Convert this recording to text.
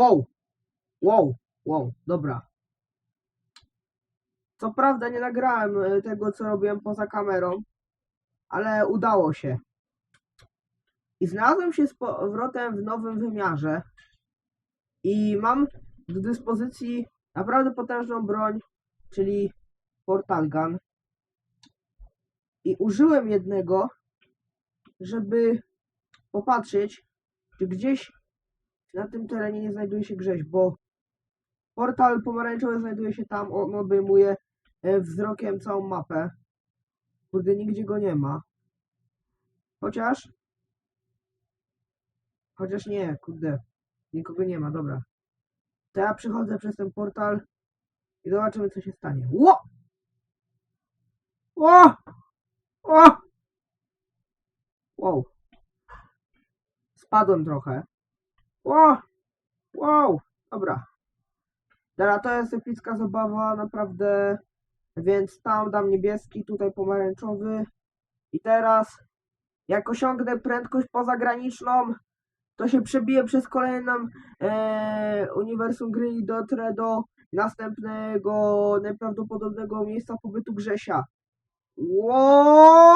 Wow! Wow! Wow, dobra. Co prawda nie nagrałem e, tego, co robiłem poza kamerą, ale udało się. I znalazłem się z powrotem w nowym wymiarze i mam do dyspozycji naprawdę potężną broń, czyli Portal Gun. I użyłem jednego, żeby popatrzeć, czy gdzieś na tym terenie nie znajduje się grześ, bo portal pomarańczowy znajduje się tam, on obejmuje e, wzrokiem całą mapę. Kurde, nigdzie go nie ma. Chociaż... Chociaż nie, kurde. Nikogo nie ma, dobra. To ja przychodzę przez ten portal i zobaczymy, co się stanie. Ło! O! O! Wow. Spadłem trochę. Wow! Wow! Dobra. Teraz to jest epicka zabawa, naprawdę. Więc tam dam niebieski, tutaj pomarańczowy. I teraz, jak osiągnę prędkość pozagraniczną, to się przebiję przez kolejną e, uniwersum gry i dotrę do następnego najprawdopodobnego miejsca pobytu Grzesia. Wow!